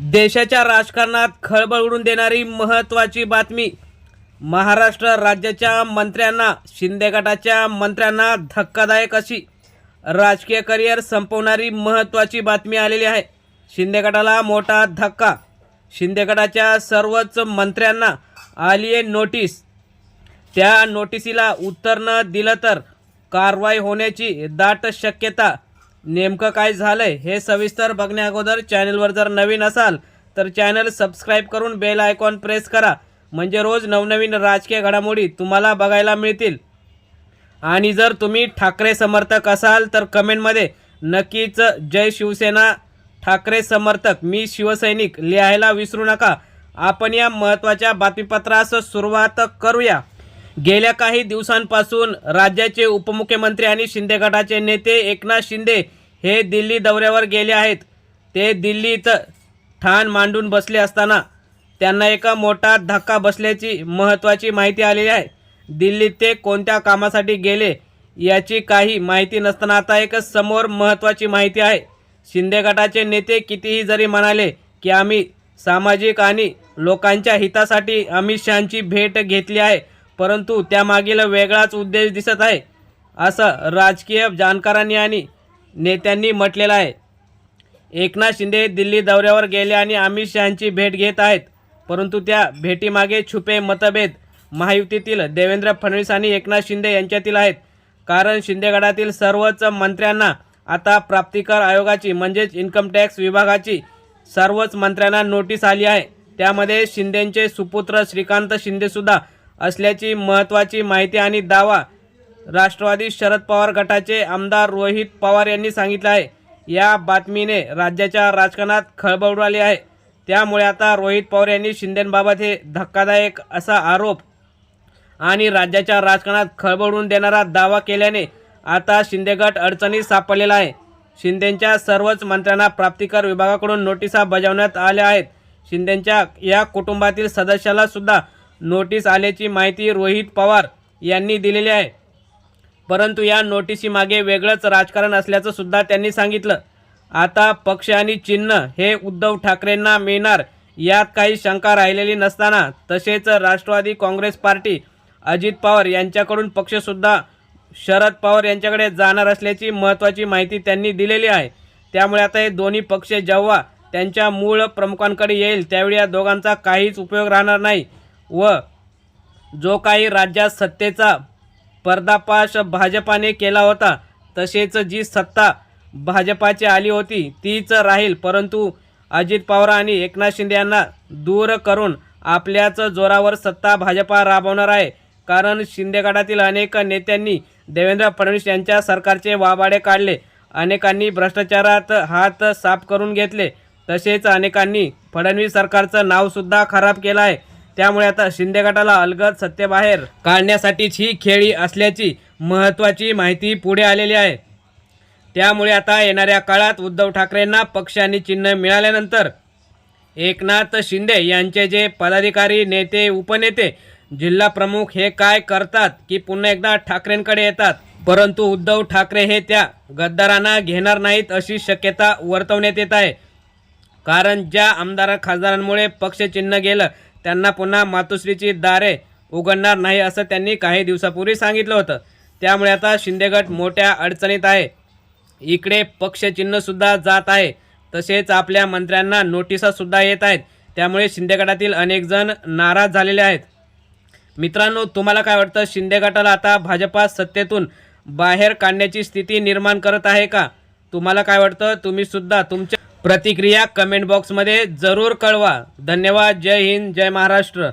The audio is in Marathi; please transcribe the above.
देशाच्या राजकारणात खळबळ उडून देणारी महत्त्वाची बातमी. महाराष्ट्र राज्याच्या मंत्र्यांना शिंदे गटाच्या मंत्र्यांना धक्कादायक अशी राजकीय करिअर संपवणारी महत्त्वाची बातमी आलेली आहे. शिंदे गटाला मोठा धक्का. शिंदे गटाच्या सर्वच मंत्र्यांना आली आहे नोटीस. त्या नोटिसीला उत्तर न दिलं तर कारवाई होण्याची दाट शक्यता नेमकं काय झालंय हे सविस्तर बघण्या अगोदर चॅनलवर जर नवीन असाल तर चॅनल सबस्क्राईब करून बेल आयकॉन प्रेस करा. म्हणजे रोज नवनवीन राजकीय घडामोडी तुम्हाला बघायला मिळतील. आणि जर तुम्ही ठाकरे समर्थक असाल तर कमेंटमध्ये नक्कीच जय शिवसेना ठाकरे समर्थक मी शिवसैनिक लिहायला विसरू नका. आपण या महत्त्वाच्या बातमीपत्रास सुरुवात करूया. गेल्या काही दिवसांपासून राज्याचे उपमुख्यमंत्री आणि शिंदे गटाचे नेते एकनाथ शिंदे हे दिल्ली दौऱ्यावर गेले आहेत. ते दिल्लीत ठाण मांडून बसले असताना त्यांना एका मोठा धक्का बसल्याची महत्त्वाची माहिती आलेली आहे. दिल्लीत ते कोणत्या कामासाठी गेले याची काही माहिती नसताना आता एक समोर महत्त्वाची माहिती आहे. शिंदे गटाचे नेते कितीही जरी म्हणाले की आम्ही सामाजिक आणि लोकांच्या हितासाठी अमित शहांची भेट घेतली आहे परंतु त्यामागील वेगळाच उद्देश दिसत आहे. असं राजकीय जाणकारांनी आणि नेत्यांनी म्हटलेलं आहे. एकनाथ शिंदे दिल्ली दौऱ्यावर गेले आणि अमित शहांची भेट घेत आहेत. परंतु त्या भेटीमागे छुपे मतभेद महायुतीतील देवेंद्र फडणवीस आणि एकनाथ शिंदे यांच्यातील आहेत. कारण शिंदेगडातील सर्वच मंत्र्यांना आता प्राप्तिकर आयोगाची म्हणजेच इन्कम टॅक्स विभागाची सर्वच मंत्र्यांना नोटीस आली आहे. त्यामध्ये शिंदेंचे सुपुत्र श्रीकांत शिंदेसुद्धा असल्याची महत्त्वाची माहिती आणि दावा राष्ट्रवादी शरद पवार गटाचे आमदार रोहित पवार यांनी सांगितलं आहे. या बातमीने राज्याच्या राजकारणात खळबळ उडाली आहे. त्यामुळे आता रोहित पवार यांनी शिंदेंबाबत हे धक्कादायक असा आरोप आणि राज्याच्या राजकारणात खळबळून देणारा दावा केल्याने आता शिंदे गट अडचणीत सापडलेला आहे. शिंदेंच्या सर्वच मंत्र्यांना प्राप्तिकर विभागाकडून नोटिसा बजावण्यात आल्या आहेत. शिंदेंच्या या कुटुंबातील सदस्याला सुद्धा नोटीस आल्याची माहिती रोहित पवार यांनी दिलेली आहे. परंतु या नोटिसीमागे वेगळंच राजकारण असल्याचं सुद्धा त्यांनी सांगितलं. आता पक्ष आणि चिन्ह हे उद्धव ठाकरेंना मिळणार यात काही शंका राहिलेली नसताना तसेच राष्ट्रवादी काँग्रेस पार्टी अजित पवार यांच्याकडून पक्षसुद्धा शरद पवार यांच्याकडे जाणार असल्याची महत्त्वाची माहिती त्यांनी दिलेली आहे. त्यामुळे आता हे दोन्ही पक्ष जेव्हा त्यांच्या मूळ प्रमुखांकडे येईल त्यावेळी या दोघांचा काहीच उपयोग राहणार नाही व जो काही राज्यात सत्तेचा पर्दापाश भाजपाने केला होता. तसेच जी सत्ता भाजपाची आली होती तीच राहील. परंतु अजित पवार आणि एकनाथ शिंदे यांना दूर करून आपल्याच जोरावर सत्ता भाजपा राबवणार आहे. कारण शिंदे गटातील अनेक नेत्यांनी देवेंद्र फडणवीस यांच्या सरकारचे वाबाडे काढले. अनेकांनी भ्रष्टाचारात हात साफ करून घेतले. तसेच अनेकांनी फडणवीस सरकारचं नावसुद्धा खराब केलं आहे. त्यामुळे आता शिंदे गटाला अलगद सत्तेबाहेर काढण्यासाठीच ही खेळी असल्याची महत्त्वाची माहिती पुढे आलेली आहे. त्यामुळे आता येणाऱ्या काळात उद्धव ठाकरेंना पक्ष आणि चिन्ह मिळाल्यानंतर एकनाथ शिंदे यांचे जे पदाधिकारी नेते उपनेते जिल्हा प्रमुख हे काय करतात की पुन्हा एकदा ठाकरेंकडे येतात? परंतु उद्धव ठाकरे हे त्या गद्दारांना घेणार नाहीत अशी शक्यता वर्तवण्यात येत आहे. कारण ज्या आमदार खासदारांमुळे पक्षचिन्ह गेलं त्यांना पुन्हा मातोश्रीची दारे उघडणार नाही असं त्यांनी काही दिवसापूर्वी सांगितलं होतं. त्यामुळे आता शिंदेगट मोठ्या अडचणीत आहे. इकडे पक्षचिन्हसुद्धा जात आहे. तसेच आपल्या मंत्र्यांना नोटिसासुद्धा येत आहेत. त्यामुळे शिंदेगटातील अनेकजण नाराज झालेले आहेत. मित्रांनो तुम्हाला काय वाटतं? शिंदे गटाला आता भाजपा सत्तेतून बाहेर काढण्याची स्थिती निर्माण करत आहे का? तुम्हाला काय वाटतं? तुम्हीसुद्धा तुमच्या प्रतिक्रिया कमेंट बॉक्समध्ये जरूर कळवा. धन्यवाद. जय हिंद. जय महाराष्ट्र.